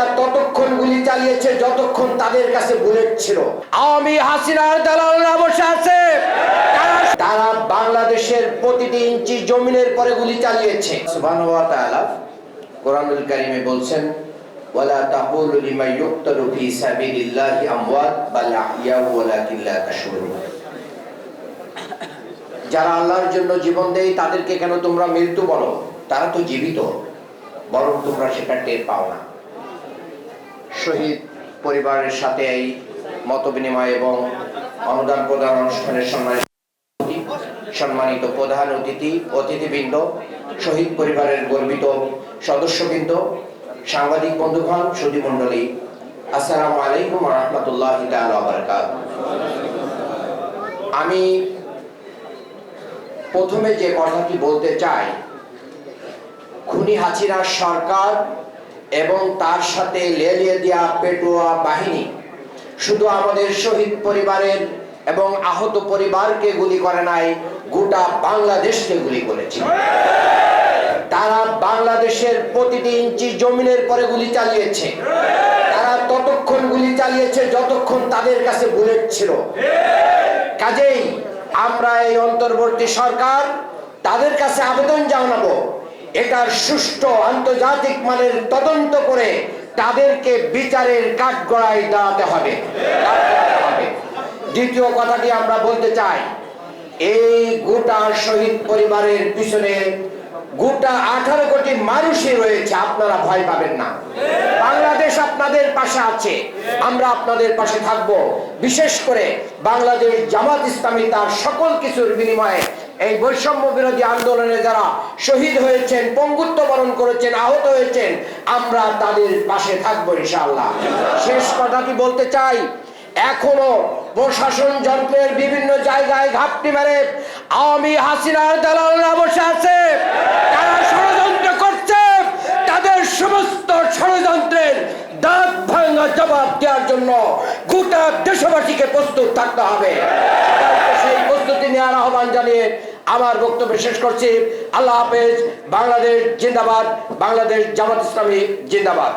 তারা ততক্ষণ গুলি চালিয়েছে যতক্ষণ তাদের কাছে বুলেট ছিল। আওয়ামী হাসিনার দালালরা বসে আছে। তারা- বাংলাদেশের প্রতিটি ইঞ্চি জমিনের পরে গুলি চালিয়েছে। কোরআনুল কারীমে বলছেন ওয়ালা তাকুলু লিমা ইউক্তালু ফি সাবিলিল্লাহি আমওয়াত বাল আহইয়াউ ওয়ালাকিন লা তাশউরুন যারা আল্লাহর জন্য জীবন দেয় তাদেরকে কেন তোমরা মৃত্যু বলো? তারা তো জীবিত বরং তোমরা সেটা টের পাও না। শহীদ পরিবারের সাথে এই মত বিনিময় এবং অনুদান প্রদান অনুষ্ঠানের সম্মানিত সম্মানিত প্রধান অতিথি, অতিথিবৃন্দ, শহীদ পরিবারের গর্বিত সদস্যবৃন্দ, সাংবাদিক বন্ধুগণ সুধী মণ্ডলী, আসসালামু আলাইকুম রহমতুল্লাহ আমি প্রথমে যে কথাটি বলতে চাই, খুনি হাসিনা সরকার এবং তার সাথে লেলিয়ে দেওয়া পেটুয়া বাহিনী। শুধু আমাদের শহীদ পরিবারের এবং আহত পরিবারকে গুলি করে নাই, গোটা বাংলাদেশকে গুলি করেছে তারা বাংলাদেশের প্রতিটি ইঞ্চি জমিনের পরে গুলি চালিয়েছে। তারা ততক্ষণ গুলি চালিয়েছে যতক্ষণ তাদের কাছে বুলেট ছিল। কাজেই আমরা এই অন্তর্বর্তী সরকার তাদের কাছে আবেদন জানাব এটার সুষ্ঠু আন্তর্জাতিক মানের তদন্ত করে তাদেরকে বিচারের দাঁড়াতে হবে। দাঁড়াতে হবে। দ্বিতীয় কথাটি আমরা বলতে চাই, এই গোটা শহীদ পরিবারের পিছনে গোটা আঠারো কোটি মানুষই রয়েছে, আপনারা ভয় পাবেন না। বাংলাদেশ আপনাদের পাশে আছে, আমরা আপনাদের পাশে থাকব। বিশেষ করে বাংলাদেশ জামাত ইসলামী তার সকল কিছুর বিনিময়ে এই বৈষম্য বিরোধী আন্দোলনে যারা শহীদ হয়েছেন, পঙ্গুত্ব বরণ করেছেন, আহত হয়েছেন, আমরা তাদের পাশে থাকব ইনশাআল্লাহ। শেষ কথাটি বলতে চাই, এখনও প্রশাসন যন্ত্রের বিভিন্ন জায়গায় ঘাপটি মেরে আওয়ামী হাসিনার দালালরা বসে আছে। তারা ষড়যন্ত্র করছে। তাদের সমস্ত ষড়যন্ত্রের দাঁত ভাঙা জবাব দেওয়ার জন্য গোটা দেশবাসীকে প্রস্তুত থাকতে হবে। সেই প্রস্তুতি নেওয়ার আহ্বান জানিয়ে আমার বক্তব্য শেষ করছি। আল্লাহ হাফেজ বাংলাদেশ জিন্দাবাদ বাংলাদেশ জামাত ইসলামী জিন্দাবাদ।